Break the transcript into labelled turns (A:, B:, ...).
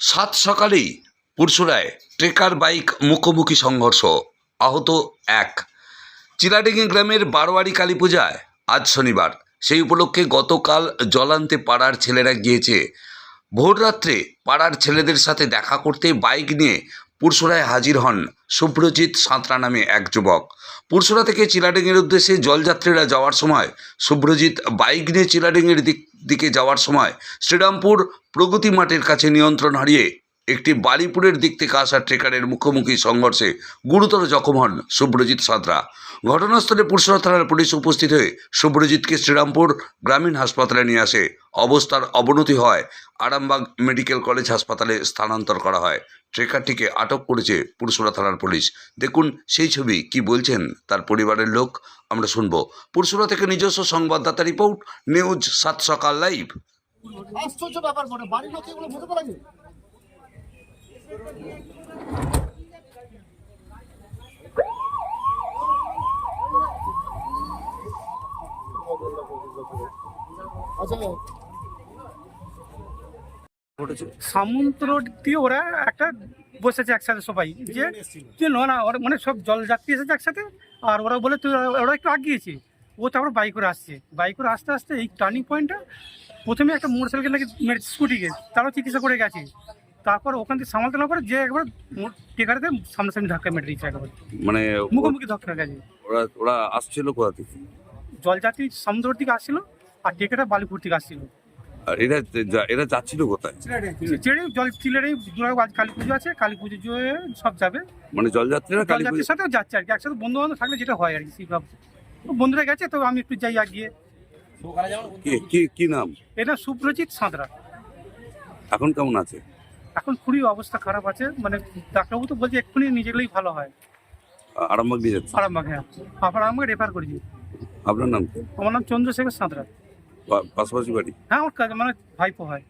A: সাত সকালেই পুরসুরায় trekker bike মুখোমুখি সংঘর্ষ, আহত এক। চিলাডিঙ্গি গ্রামের বারোয়ারি কালী পূজায় আজ শনিবার। সেই উপলক্ষে গতকাল জলান্তে পাড়ার ছেলেরা গিয়েছে। ভোররাত্রে পাড়ার ছেলেদের সাথে দেখা করতে বাইক নিয়ে পুরসুরায় হাজির হন শুভ্রজিৎ সাঁতরা নামে এক যুবক। পুরসুরা থেকে চিলাডিংয়ের উদ্দেশ্যে জলযাত্রীরা যাওয়ার সময় শুভ্রজিৎ বাইক নিয়ে চিলাডিঙ্গির দিক দিকে যাওয়ার সময় শ্রীরামপুর প্রগতি মাঠের কাছে নিয়ন্ত্রণ হারিয়ে একটি বালিপুরের দিক থেকে আসা ট্রেকারের মুখোমুখি সংঘর্ষে গুরুতর জখম হন শুভ্রজিৎ সাঁতরা। ঘটনাস্থলে পুরসুরা থানার পুলিশ উপস্থিত হয়ে শুভ্রজিৎকে শ্রীরামপুর গ্রামীণ হাসপাতালে নিয়ে আসে। অবস্থার অবনতি হয় আরামবাগ মেডিকেল কলেজ হাসপাতালে স্থানান্তর করা হয়। ট্রেকারটিকে আটক করেছে পুরসুরা থানার পুলিশ। দেখুন সেই ছবি, কি বলছেন তার পরিবারের লোক, আমরা শুনব। পুরসুরা থেকে নিজস্ব সংবাদদাতা রিপোর্ট, নিউজ সাত সকাল লাইভ।
B: আশ্চর্য ব্যাপার বাড়ির এগুলো আচ্ছা
C: সমুদ্র দিয়ে ওরা একটা বসেছে একসাথে সবাই, যে যে না ওরা মানে সব জল যাত্রী এসেছে একসাথে, আর ওরা বলে তুই ওরা একটু আগিয়েছে ও তারপর বাইক করে আসছে। বাইক করে আসতে আসতে এই টার্নিং পয়েন্টটা প্রথমে একটা মোটর সাইকেল নাকি মেরেছে স্কুটিকে তারও চিকিৎসা করে গেছে। তারপর ওখান থেকে সামালতে না পারে যে একবার টেকারেতে সামনাসামনি ধাক্কা মেরে দিয়েছে একবার।
D: মানে
C: মুখোমুখি ধাক্কা গেছে
D: ওরা ওরা আসছিল কোথা থেকে?
C: জলযাত্রী সমুদ্র থেকে আসছিল আর টেকাটা বালিপুর থেকে আসছিল।
D: আর এরা যা- এরা যাচ্ছিল কোথায়?
C: চেড়ে জল চিলেরই দুর্গা আজ কালী পুজো আছে কালী পুজো সব যাবে।
D: মানে জলযাত্রীরা কালী
C: জলযাত্রীর সাথেও যাচ্ছে আর কি একসাথে বন্ধু বান্ধব থাকলে যেটা হয় আর কি সেই ভাবছি তো বন্ধুরা গেছে তো আমি একটু যাই আগিয়ে
D: কি কি কি নাম?
C: এটা সুপ্রজিৎ সাঁতরা।
D: এখন কেমন আছে?
C: এখন খুবই অবস্থা খারাপ আছে। মানে ডাক্তারবাবু তো বলছে এক্ষুনি নিজে গেলেই ভালো হয়।
D: আরামবাগ নিয়ে যাচ্ছে?
C: আরামবাগ হ্যাঁ। আপনার আমাকে রেফার করেছি।
D: আপনার নাম
C: আমার নাম চন্দ্রশেখর সাঁতরা।
D: পাশাপাশি বাড়ি?
C: হ্যাঁ আমার কাজ মানে ভাইপো হয়।